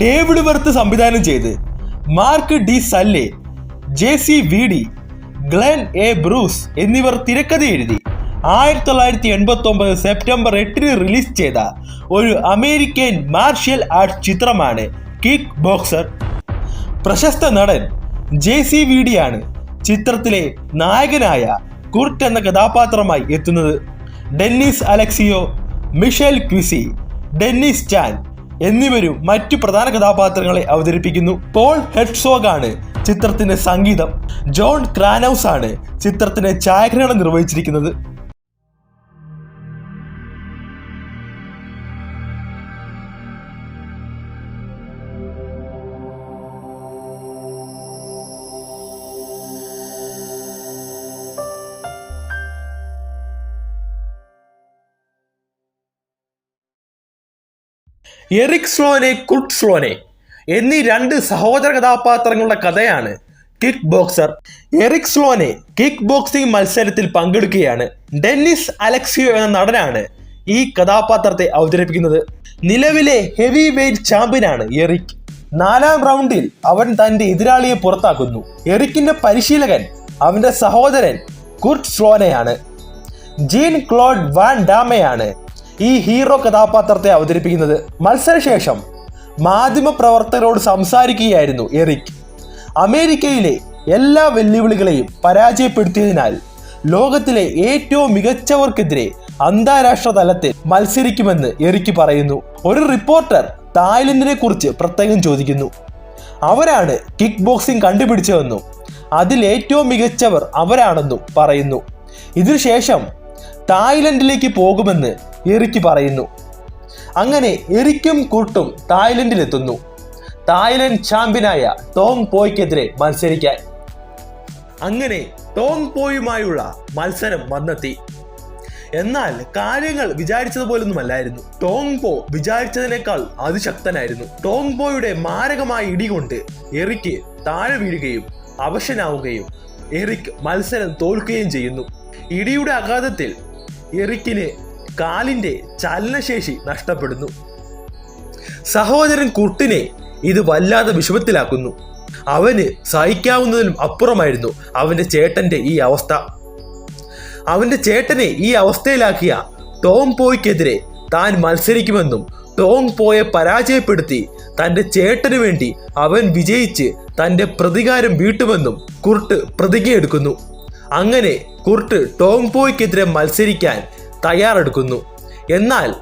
David Worth സംവിധാനം ചെയ്ത് Mark DiSalle J C V D Glenn A Bruce എന്നിവർ തിരക്കഥ എഴുതി ആയിരത്തി തൊള്ളായിരത്തി എൺപത്തി ഒമ്പത് സെപ്റ്റംബർ എട്ടിന് റിലീസ് ചെയ്ത ഒരു അമേരിക്കൻ മാർഷ്യൽ ആർട്സ് ചിത്രമാണ് കിക്ക് ബോക്സർ. പ്രശസ്ത നടൻ ജെ സി വി ഡി ആണ് ചിത്രത്തിലെ നായകനായ കുർട്ട് എന്ന കഥാപാത്രമായി എത്തുന്നത്. Dennis Alexio Michel Qissi Dennis Chan എന്നിവരും മറ്റു പ്രധാന കഥാപാത്രങ്ങളെ അവതരിപ്പിക്കുന്നു. പോൾ ഹെഡ്സോഗ് ആണ് ചിത്രത്തിന്റെ സംഗീതം. ജോൺ ക്രാനൌസ് ആണ് ചിത്രത്തിന്റെ ഛായാഗ്രഹണം നിർവഹിച്ചിരിക്കുന്നത്. എറിക് സ്ലോനെ കുർട്ട് സ്ലോനെ എന്നീ രണ്ട് സഹോദര കഥാപാത്രങ്ങളുടെ കഥയാണ് kick boxer Eric Sloane kickboxing മത്സരത്തിൽ പങ്കെടുക്കുകയാണ്. ഡെന്നിസ് അലക്സിയോ എന്ന നടനാണ് ഈ കഥാപാത്രത്തെ അവതരിപ്പിക്കുന്നത്. നിലവിലെ ഹെവി വെയ്റ്റ് ചാമ്പ്യനാണ് എറിക്. നാലാം റൗണ്ടിൽ അവൻ തന്റെ എതിരാളിയെ പുറത്താക്കുന്നു. എറിക്കിന്റെ പരിശീലകൻ അവന്റെ സഹോദരൻ കുർട്ട് സ്ലോനെയാണ്. ജീൻ ക്ലോഡ് വാൻ ഡാമയാണ് ഈ ഹീറോ കഥാപാത്രത്തെ അവതരിപ്പിക്കുന്നത് മത്സരശേഷം മാധ്യമപ്രവർത്തകരോട് സംസാരിക്കുകയായിരുന്നു എറിക്. അമേരിക്കയിലെ എല്ലാ വെല്ലുവിളികളെയും പരാജയപ്പെടുത്തിയതിനാൽ ലോകത്തിലെ ഏറ്റവും മികച്ചവർക്കെതിരെ അന്താരാഷ്ട്ര തലത്തിൽ മത്സരിക്കുമെന്ന് എറിക്ക് പറയുന്നു. ഒരു റിപ്പോർട്ടർ തായ്ലൻഡിനെ കുറിച്ച് പ്രത്യേകം ചോദിക്കുന്നു. അവരാണ് കിക്ക് ബോക്സിംഗ് കണ്ടുപിടിച്ചതെന്നും അതിൽ ഏറ്റവും മികച്ചവർ അവരാണെന്നും പറയുന്നു. ഇതിനുശേഷം തായ്ലൻഡിലേക്ക് പോകുമെന്ന് എറിക്ക് പറയുന്നു. അങ്ങനെ എറിക്കും കൂട്ടും തായ്ലൻഡിലെത്തുന്നു. തായ്ലൻഡ് ചാമ്പ്യനായ ടോങ് പോയ്ക്കെതിരെ മത്സരിക്കാൻ. അങ്ങനെ ടോങ് പോയുമായുള്ള മത്സരം വന്നെത്തി. എന്നാൽ കാര്യങ്ങൾ വിചാരിച്ചതുപോലൊന്നുമല്ലായിരുന്നു. ടോങ് പോ വിചാരിച്ചതിനേക്കാൾ അതിശക്തനായിരുന്നു. ടോങ് പോയുടെ മാരകമായ ഇടികൊണ്ട് എറിക്ക് താഴെ വീഴുകയും അവശനാവുകയും എറിക് മത്സരം തോൽക്കുകയും ചെയ്യുന്നു. ഇടിയുടെ ആഘാതത്തിൽ എറിക്കിന് കാലിന്റെ ചലനശേഷി നഷ്ടപ്പെടുന്നു. സഹോദരൻ കുർട്ടിനെ ഇത് വല്ലാതെ വിഷമത്തിലാക്കുന്നു. അവന് സഹിക്കാവുന്നതിലും അപ്പുറമായിരുന്നു അവന്റെ ചേട്ടന്റെ ഈ അവസ്ഥ. അവന്റെ ചേട്ടനെ ഈ അവസ്ഥയിലാക്കിയ ടോം പോയ്ക്കെതിരെ താൻ മത്സരിക്കുമെന്നും ടോം പോയെ പരാജയപ്പെടുത്തി തന്റെ ചേട്ടന് വേണ്ടി അവൻ വിജയിച്ച് തന്റെ പ്രതികാരം വീട്ടുമെന്നും കുർട്ട് പ്രതിജ്ഞയെടുക്കുന്നു. അങ്ങനെ കുർട്ട് ടോം പോയ്ക്കെതിരെ മത്സരിക്കാൻ തയ്യാറെടുക്കുന്നു. എന്നാൽ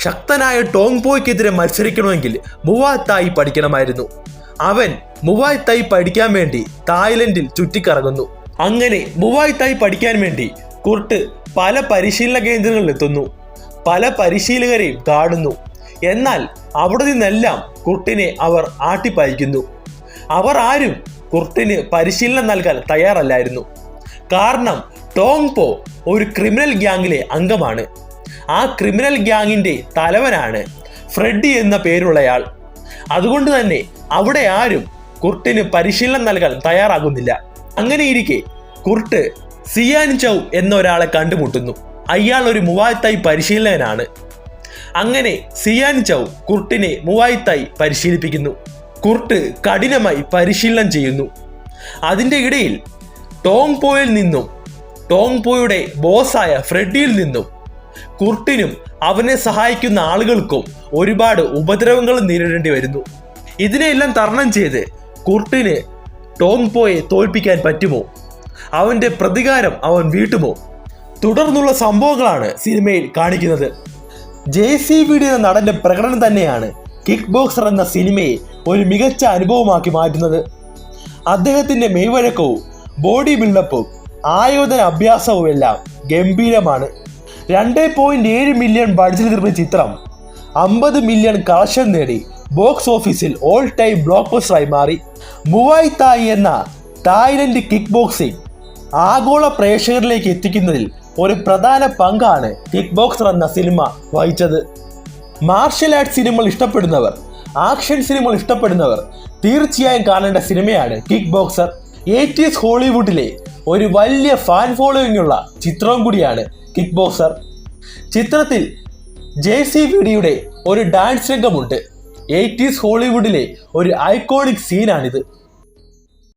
ശക്തനായ ടോങ് പോയ്ക്കെതിരെ മത്സരിക്കണമെങ്കിൽ മുവായ് പഠിക്കണമായിരുന്നു. അവൻ മുവായ് തായ് പഠിക്കാൻ വേണ്ടി തായ്ലൻഡിൽ ചുറ്റിക്കറങ്ങുന്നു. അങ്ങനെ മുവായ് തായ് പഠിക്കാൻ വേണ്ടി കുർട്ട് പല പരിശീലന കേന്ദ്രങ്ങളിൽ എത്തുന്നു പല പരിശീലകരെയും കാണുന്നു. എന്നാൽ അവിടെ നിന്നെല്ലാം കുർട്ടിനെ അവർ ആട്ടിപ്പായിക്കുന്നു. അവർ ആരും കുർട്ടിന് പരിശീലനം നൽകാൻ തയ്യാറല്ലായിരുന്നു. കാരണം ടോങ് പോ ഒരു ക്രിമിനൽ ഗ്യാങ്ങിലെ അംഗമാണ്. ആ ക്രിമിനൽ ഗ്യാങ്ങിന്റെ തലവനാണ് ഫ്രെഡി എന്ന പേരുള്ളയാൾ. അതുകൊണ്ട് തന്നെ അവിടെ ആരും കുർട്ടിന് പരിശീലനം നൽകാൻ തയ്യാറാകുന്നില്ല. അങ്ങനെയിരിക്കെ കുർട്ട് സിയാൻ ചൗ എന്ന ഒരാളെ കണ്ടുമുട്ടുന്നു. അയാൾ ഒരു മൂവായത്തായി പരിശീലകനാണ്. അങ്ങനെ സിയാൻ ചൗ കുർട്ടിനെ മൂവായത്തായി പരിശീലിപ്പിക്കുന്നു. കുർട്ട് കഠിനമായി പരിശീലനം ചെയ്യുന്നു. അതിന്റെ ഇടയിൽ ടോങ് പോയിൽ നിന്നും ടോങ് പോയുടെ ബോസായ ഫ്രെഡിയിൽ നിന്നും കുർട്ടിനും അവനെ സഹായിക്കുന്ന ആളുകൾക്കും ഒരുപാട് ഉപദ്രവങ്ങൾ നേരിടേണ്ടി വരുന്നു. ഇതിനെയെല്ലാം തരണം ചെയ്ത് കുർട്ടിന് ടോങ് പോയെ തോൽപ്പിക്കാൻ പറ്റുമോ? അവന്റെ പ്രതികാരം അവൻ വീട്ടുമോ? തുടർന്നുള്ള സംഭവങ്ങളാണ് സിനിമയിൽ കാണിക്കുന്നത്. ജെ സി വി ഡി എന്ന നടന്റെ പ്രകടനം തന്നെയാണ് കിക്ക് ബോക്സർ എന്ന സിനിമയെ ഒരു മികച്ച അനുഭവമാക്കി മാറ്റുന്നത്. അദ്ദേഹത്തിന്റെ മെയ്വഴക്കവും ബോഡി ബിൽഡപ്പും ആയോധന അഭ്യാസവും എല്ലാം ഗംഭീരമാണ്. രണ്ട് പോയിന്റ് ഏഴ് മില്യൺ ബഡ്ജറ്റ് നിർമ്മിച്ച ചിത്രം അമ്പത് മില്യൺ കളക്ഷൻ നേടി. ബോക്സ് ഓഫീസിൽ ഓൾ ടൈം ബ്ലോക്ക് ബസ്റ്ററായി മാറി. മുവായ് തായ് എന്ന തായ്ലൻഡ് കിക്ക് ബോക്സിംഗ് ആഗോള പ്രേക്ഷകരിലേക്ക് എത്തിക്കുന്നതിൽ ഒരു പ്രധാന പങ്കാണ് കിക്ക് ബോക്സർ എന്ന സിനിമ വഹിച്ചത്. മാർഷൽ ആർട്സ് സിനിമകൾ ഇഷ്ടപ്പെടുന്നവർ ആക്ഷൻ സിനിമകൾ ഇഷ്ടപ്പെടുന്നവർ തീർച്ചയായും കാണേണ്ട സിനിമയാണ് കിക്ക് ബോക്സർ എയ്റ്റീസ് ഹോളിവുഡിലെ ഒരു വലിയ ഫാൻ ഫോളോയിങ് ഉള്ള ചിത്രവും കൂടിയാണ് കിക്ക് ബോക്സർ ചിത്രത്തിൽ ജെ സി വിഡിയുടെ ഒരു ഡാൻസ് രംഗമുണ്ട്. എയ്റ്റീസ് ഹോളിവുഡിലെ ഒരു ഐക്കോണിക് സീനാണിത്